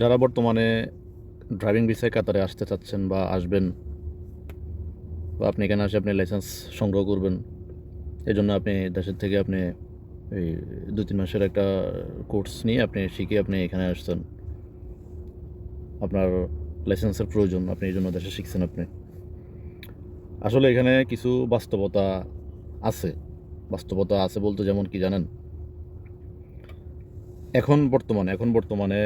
যারা বর্তমানে ড্রাইভিং ভিসায় কাতারে আসতে চাচ্ছেন বা আসবেন, বা আপনি এখানে আসে আপনি লাইসেন্স সংগ্রহ করবেন এই জন্য আপনি দেশের থেকে আপনি এই দু তিন মাসের একটা কোর্স নিয়ে আপনি শিখে আপনি এখানে আসছেন। আপনার লাইসেন্সের প্রয়োজন, আপনি এই জন্য দেশে শিখছেন আপনি। আসলে এখানে কিছু বাস্তবতা আছে বাস্তবতা আছে বলতে যেমন কি জানেন? এখন বর্তমানে এখন বর্তমানে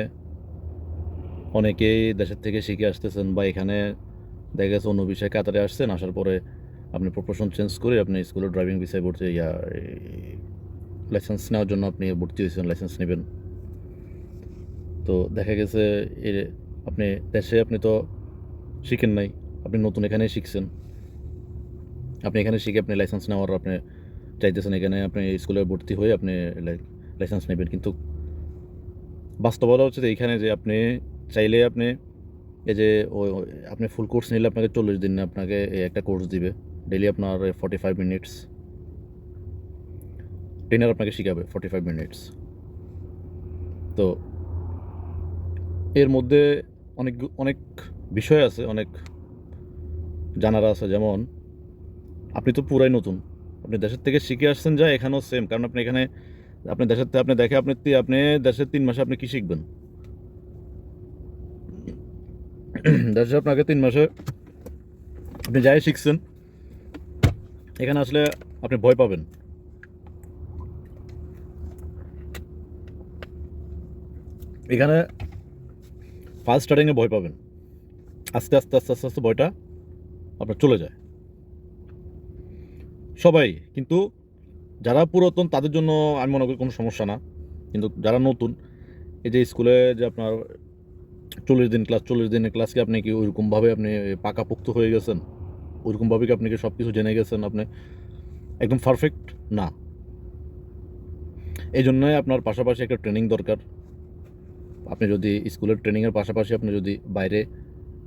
অনেকেই দেশের থেকে শিখে আসতেছেন, বা এখানে দেখা গেছে অন্য বিষয়ে কাতারে আসছেন, আসার পরে আপনি প্রফেশন চেঞ্জ করে আপনি স্কুলের ড্রাইভিং বিষয়ে ভর্তি ইয়া লাইসেন্স নেওয়ার জন্য আপনি ভর্তি হয়েছেন লাইসেন্স নেবেন। তো দেখা গেছে এ, আপনি দেশে আপনি তো শিখেন নাই, আপনি নতুন এখানে শিখছেন। আপনি এখানে শিখে আপনি লাইসেন্স নেওয়ার আপনি চাইতেছেন, এখানে আপনি স্কুলে ভর্তি হয়ে আপনি লাইসেন্স নেবেন। কিন্তু বাস্তবতা হচ্ছে যে এইখানে যে আপনি চাইলে আপনি এই যে ওই আপনি ফুল কোর্স নিলে আপনাকে চল্লিশ দিন আপনাকে একটা কোর্স দিবে। ডেলি আপনার ফর্টি ফাইভ মিনিটস ট্রেনার আপনাকে শেখাবে ফর্টি ফাইভ মিনিটস তো এর মধ্যে অনেক অনেক বিষয় আছে, অনেক জানার আছে। যেমন, আপনি তো পুরাই নতুন। আপনি দেশের থেকে শিখে আসছেন যা এখানেও সেম কারণ আপনি এখানে, আপনি দেশের থেকে আপনি দেখে আপনি আপনি দেশের তিন মাসে আপনি কী শিখবেন? দেশে আপনাকে তিন মাসে আপনি যাই শিখছেন, এখানে আসলে আপনি ভয় পাবেন। এখানে ফার্স্ট স্টার্টিংয়ে ভয় পাবেন। আস্তে আস্তে আস্তে আস্তে আস্তে ভয়টা আপনার চলে যায়। সবাই, কিন্তু যারা পুরাতন, তাদের জন্য আমি মনে করি কোনো সমস্যা না। কিন্তু যারা নতুন, এই যে স্কুলে যে আপনার চল্লিশ দিন ক্লাস চল্লিশ দিনের ক্লাসকে আপনি কি ওইরকমভাবে আপনি পাকাপোক্ত হয়ে গেছেন? ওইরকমভাবে কি আপনি কি সব কিছু জেনে গেছেন আপনি? একদম পারফেক্ট না। এই জন্যই আপনার পাশাপাশি একটা ট্রেনিং দরকার। আপনি যদি স্কুলের ট্রেনিংয়ের পাশাপাশি আপনি যদি বাইরে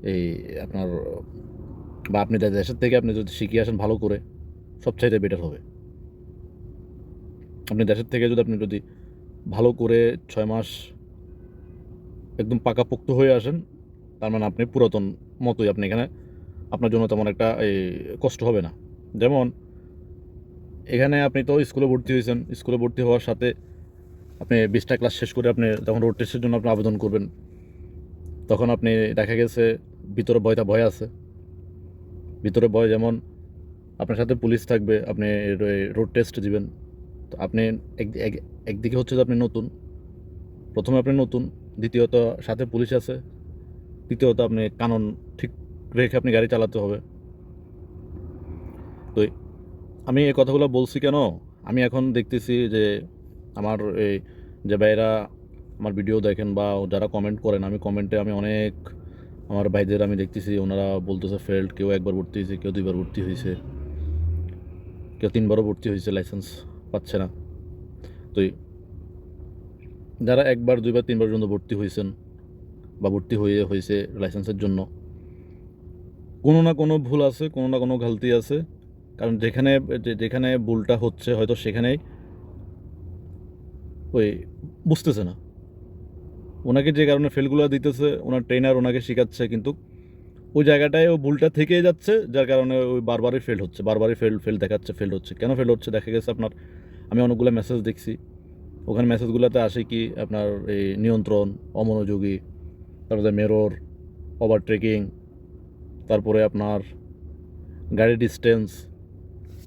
এই আপনার, বা আপনি দেশের থেকে আপনি যদি শিখিয়ে আসেন ভালো করে, সবচাইতে বেটার হবে। আপনি দেশের থেকে যদি আপনি যদি ভালো করে ছয় মাস একদম পাকাপোক্ত হয়ে আসেন। তার মানে আপনি পুরাতন মতোই আপনি এখানে, আপনার জন্য তেমন একটা, এই, কষ্ট হবে না। যেমন, এখানে আপনি তো স্কুলে ভর্তি হয়েছেন। স্কুলে ভর্তি হওয়ার সাথে আপনি বিশটা ক্লাস শেষ করে আপনি যখন রোড টেস্টের জন্য আপনি আবেদন করবেন, তখন আপনি দেখা গেছে ভিতরে ভয়টা ভয় আছে। ভিতরে ভয় যেমন, আপনার সাথে পুলিশ থাকবে, আপনি রোড টেস্ট দিবেন। তো আপনি এক- এক- একদিকে হচ্ছে যে আপনি নতুন, প্রথমে আপনি নতুন দ্বিতীয়ত সাথে পুলিশ আছে। তৃতীয়ত আপনি কানুন ঠিক রেখে আপনি গাড়ি চালাতে হবে। তো আমি এই কথাগুলো বলছি কেন? আমি এখন দেখতেছি যে আমার এই যে ভাইরা আমার ভিডিও দেখেন বা যারা কমেন্ট করেন, আমি কমেন্টে আমি অনেক আমার ভাইদের আমি দেখতেছি, ওনারা বলতেছে ফেল্ড কেউ একবার ভর্তি হয়েছে, কেউ দুইবার ভর্তি হয়েছে, কেউ তিনবারও ভর্তি হয়েছে লাইসেন্স পাচ্ছে না। তো যারা একবার, দুইবার, তিনবার পর্যন্ত ভর্তি হয়েছেন বা ভর্তি হয়ে হয়েছে লাইসেন্সের জন্য, কোনো না কোনো ভুল আছে, কোনো না কোনো ঘালতি আছে। কারণ যেখানে যেখানে ভুলটা হচ্ছে, হয়তো সেখানেই ওই বুঝতেছে না। ওনাকে যে কারণে ফেলগুলো দিতেছে, ওনার ট্রেনার ওনাকে শেখাচ্ছে, কিন্তু ওই জায়গাটায় ও ভুলটা থেকেই যাচ্ছে, যার কারণে ওই বারবারই ফেল হচ্ছে, বারবারই ফেল ফেল দেখাচ্ছে ফেল হচ্ছে। কেন ফেল হচ্ছে? দেখা গেছে আপনার, আমি অনেকগুলো মেসেজ দেখছি। ওখানে মেসেজগুলোতে আসে কি আপনার এই নিয়ন্ত্রণ, অমনোযোগী, তারপরে মেরর ওভারটেকিং তারপরে আপনার গাড়ির ডিস্টেন্স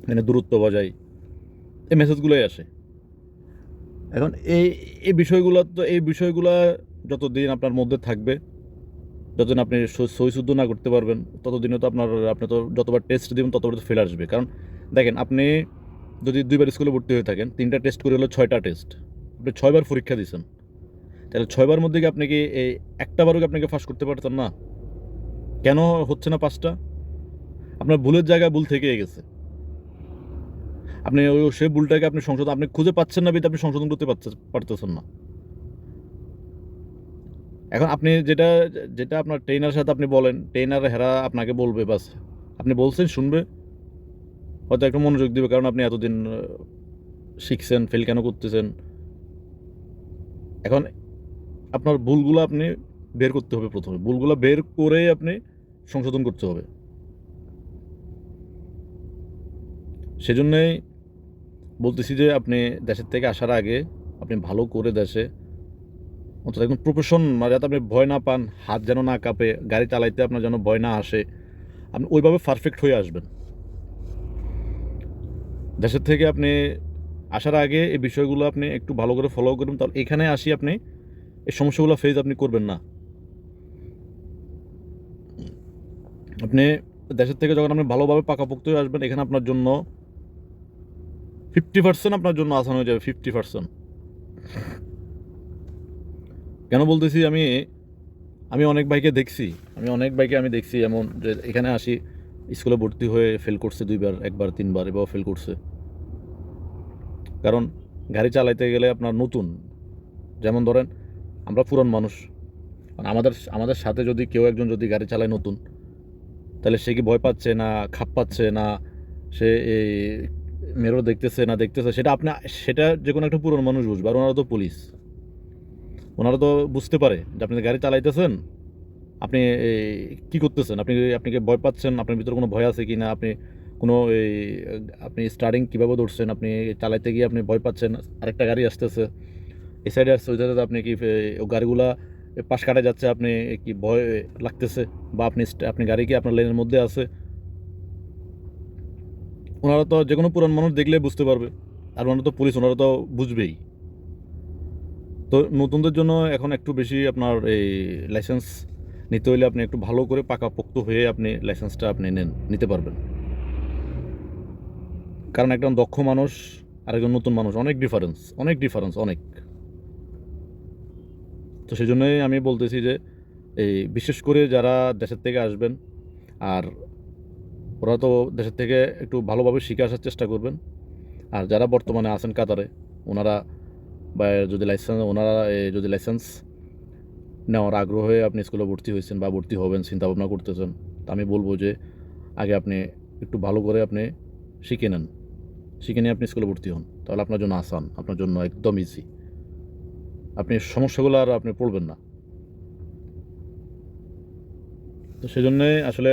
মানে দূরত্ব বজায়। এই মেসেজগুলোই আসে। এখন এই এই বিষয়গুলো তো, এই বিষয়গুলো যতদিন আপনার মধ্যে থাকবে, যতদিন আপনি সই- সই শুদ্ধ না করতে পারবেন ততদিনে তো আপনার, আপনি তো যতবার টেস্ট দিবেন, ততবার তো ফেল আসবে। কারণ দেখেন, আপনি যদি দুইবার স্কুলে ভর্তি হয়ে থাকেন, তিনটা টেস্ট করে হলো ছয়টা টেস্ট আপনি ছয়বার পরীক্ষা দিয়েছেন তাহলে ছয়বার মধ্যে কি আপনি কি এই একটা বারও আপনাকে ফাঁস করতে পারতেন না? কেন হচ্ছে না পাঁচটা? আপনার ভুলের জায়গায় ভুল থেকে গেছে। আপনি ওই সে ভুলটাকে আপনি সংশোধন, আপনি খুঁজে পাচ্ছেন না বিধে আপনি সংশোধন করতে পারতেছেন না। এখন আপনি যেটা যেটা আপনার ট্রেনার সাথে আপনি বলেন ট্রেনার হেরা আপনাকে বলবে, বাস। আপনি বলছেন, শুনবে। হয়তো একটু মনোযোগ দিবে, কারণ আপনি এতদিন শিখছেন ফেল কেন করতেছেন? এখন আপনার ভুলগুলো আপনি বের করতে হবে প্রথমে। ভুলগুলো বের করে আপনি সংশোধন করতে হবে। সেজন্যই বলতেছি যে আপনি দেশের থেকে আসার আগে আপনি ভালো করে দেশে অন্তত একদম প্রফেশন মানে যাতে আপনি ভয় না পান, হাত যেন না কাঁপে, গাড়ি চালাইতে আপনার যেন ভয় না আসে, আপনি ওইভাবে পারফেক্ট হয়ে আসবেন। দেশের থেকে আপনি আসার আগে এই বিষয়গুলো আপনি একটু ভালো করে ফলো করবেন। তাহলে এখানে আসি আপনি, এই সমস্যাগুলো ফেস আপনি করবেন না। আপনি দেশের থেকে যখন আপনি ভালোভাবে পাকাপোক্ত হয়ে আসবেন, এখানে আপনার জন্য ফিফটি পার্সেন্ট আপনার জন্য আসান হয়ে যাবে ফিফটি পার্সেন্ট কেন বলতেছি আমি আমি অনেক বাইকে দেখছি, আমি অনেক বাইকে আমি দেখছি এমন যে এখানে আসি, স্কুলে ভর্তি হয়ে ফেল করছে দুইবার, একবার, তিনবার এবার ফেল করছে। কারণ গাড়ি চালাইতে গেলে আপনার নতুন। যেমন ধরেন, আমরা পুরন মানুষ। মানে আমাদের আমাদের সাথে যদি কেউ একজন যদি গাড়ি চালায় নতুন, তাহলে সে কি ভয় পাচ্ছে না খাপ পাচ্ছে না? সে এই মেরো দেখতেছে না দেখতেছে? সেটা আপনি, সেটা যে কোনো একটা পুরনো মানুষ বুঝবে, আর ওনারা তো পুলিশ। ওনারা তো বুঝতে পারে যে আপনি গাড়ি চালাইতেছেন, আপনি কি করতেছেন? আপনি আপনি কি ভয় পাচ্ছেন? আপনার ভিতরে কোনো ভয় আছে কি না আপনি কোনো, এই, আপনি স্টার্টিং কীভাবে ধরছেন? আপনি চালাইতে গিয়ে আপনি ভয় পাচ্ছেন, আরেকটা গাড়ি আসতেছে। এই সাইডে আসছে ওই সাইডে আপনি কি গাড়িগুলা পাশ কাটা যাচ্ছে, আপনি কি ভয় লাগতেছে? বা আপনি আপনি গাড়ি কি আপনার লেনের মধ্যে আছে? ওনারা তো যে কোনো পুরান মানুষ দেখলে বুঝতে পারবে, আর ওনারা তো পুলিশ ওনারা তো বুঝবেই। তো নতুনদের জন্য এখন একটু বেশি আপনার এই লাইসেন্স নিতে হলে আপনি একটু ভালো করে পাকাপোক্ত হয়ে আপনি লাইসেন্সটা আপনি নেন, নিতে পারবেন। কারণ একজন দক্ষ মানুষ আর একজন নতুন মানুষ, অনেক ডিফারেন্স অনেক ডিফারেন্স অনেক। তো সেই জন্যই আমি বলতেছি যে, এই বিশেষ করে যারা দেশের থেকে আসবেন, আর ওরা তো দেশের থেকে একটু ভালোভাবে শিখে আসার চেষ্টা করবেন। আর যারা বর্তমানে আছেন কাতারে, ওনারা বা যদি লাইসেন্স ওনারা যদি লাইসেন্স নেওয়ার আগ্রহ হয়ে আপনি স্কুলে ভর্তি হয়েছেন বা ভর্তি হবেন চিন্তা ভাবনা করতেছেন, তা আমি বলব যে, আগে আপনি একটু ভালো করে আপনি শিখে নেন। শিখে নিয়ে আপনি স্কুলে ভর্তি হন। তাহলে আপনার জন্য আসান, আপনার জন্য একদম ইজি আপনি সমস্যাগুলো আর আপনি পড়বেন না। তো সেই জন্যে আসলে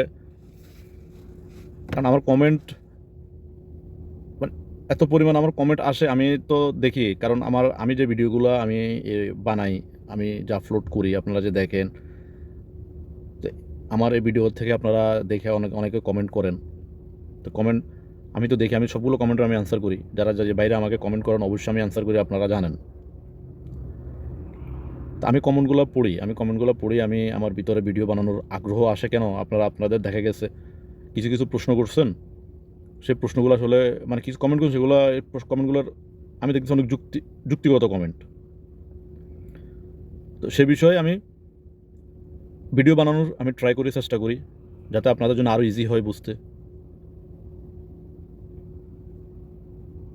কারণ আমার কমেন্ট মানে এত পরিমাণ আমার কমেন্ট আসে, আমি তো দেখি। কারণ আমার, আমি যে ভিডিওগুলো আমি বানাই, আমি যা আপলোড করি, আপনারা যে দেখেন আমার এই ভিডিও থেকে আপনারা দেখে অনেক, অনেকে কমেন্ট করেন। তো কমেন্ট আমি তো দেখি, আমি সবগুলো কমেন্টের আমি অ্যান্সার করি। যারা যে বাইরে আমাকে কমেন্ট করেন, অবশ্যই আমি অ্যান্সার করি, আপনারা জানেন। আমি কমেন্টগুলো পড়ি, আমি কমেন্টগুলো পড়ি, আমি আমার ভিতরে ভিডিও বানানোর আগ্রহ আসে কেন? আপনারা, আপনাদের দেখা গেছে, কিছু কিছু প্রশ্ন করছেন। সেই প্রশ্নগুলো আসলে মানে কিছু কমেন্ট করছেন, সেগুলো কমেন্টগুলোর আমি দেখছি অনেক যুক্তি যুক্তিগত কমেন্ট তো সে বিষয়ে আমি ভিডিও বানানোর, আমি ট্রাই করি, চেষ্টা করি, যাতে আপনাদের জন্য আরও ইজি হয় বুঝতে।